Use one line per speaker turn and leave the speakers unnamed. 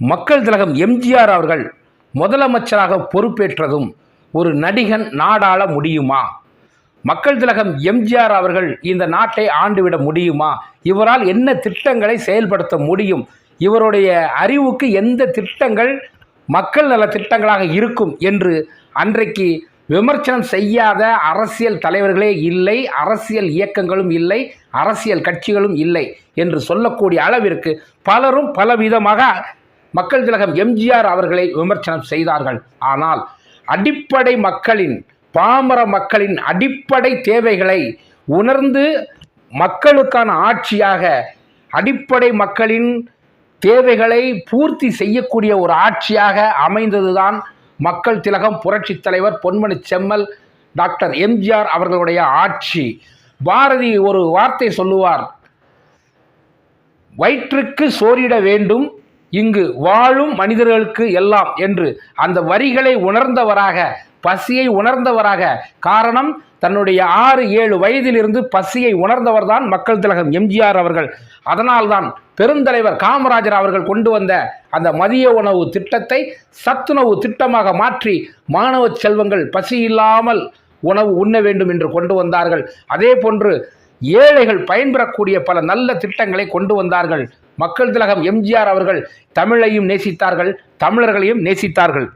மக்கள் திலகம் எம்ஜிஆர் அவர்கள் முதலமைச்சராக பொறுப்பேற்றதும் ஒரு நடிகன் நாடாள முடியுமா? மக்கள் திலகம் எம்ஜிஆர் அவர்கள் இந்த நாட்டை ஆண்டுவிட முடியுமா? இவரால் என்ன திட்டங்களை செயல்படுத்த முடியும்? இவருடைய அறிவுக்கு எந்த திட்டங்கள் மக்கள் நல திட்டங்களாக இருக்கும் என்று அன்றைக்கு விமர்சனம் செய்யாத அரசியல் தலைவர்களே இல்லை அரசியல் இயக்கங்களும் இல்லை அரசியல் கட்சிகளும் இல்லை என்று சொல்லக்கூடிய அளவிற்கு பலரும் பலவிதமாக மக்கள் திலகம் எம்ஜிஆர் அவர்களை விமர்சனம் செய்தார்கள். ஆனால் அடிப்படை மக்களின் பாமர மக்களின் அடிப்படை தேவைகளை உணர்ந்து மக்களுக்கான ஆட்சியாக அடிப்படை மக்களின் தேவைகளை பூர்த்தி செய்யக்கூடிய ஒரு ஆட்சியாக அமைந்ததுதான் மக்கள் திலகம் புரட்சித் தலைவர் பொன்மணி செம்மல் டாக்டர் எம்ஜிஆர் அவர்களுடைய ஆட்சி. பாரதி ஒரு வார்த்தை சொல்லுவார் வயிற்றுக்கு சோறிட வேண்டும் இங்கு வாழும் மனிதர்களுக்கு எல்லாம் என்று அந்த வரிகளை உணர்ந்தவராக பசியை உணர்ந்தவராக காரணம் தன்னுடைய ஆறு ஏழு வயதிலிருந்து பசியை உணர்ந்தவர்தான் மக்கள் திலகம் எம்ஜிஆர் அவர்கள். அதனால்தான் பெருந்தலைவர் காமராஜர் அவர்கள் கொண்டு வந்த அந்த மதிய உணவு திட்டத்தை சத்துணவு திட்டமாக மாற்றி மாணவ செல்வங்கள் பசி இல்லாமல் உணவு உண்ண வேண்டும் என்று கொண்டு வந்தார்கள். அதே போன்று ஏழைகள் பயன்பெறக்கூடிய பல நல்ல திட்டங்களை கொண்டு வந்தார்கள். மக்கள் திலகம் எம்ஜிஆர் அவர்கள் தமிழையும் நேசித்தார்கள் தமிழர்களையும் நேசித்தார்கள்.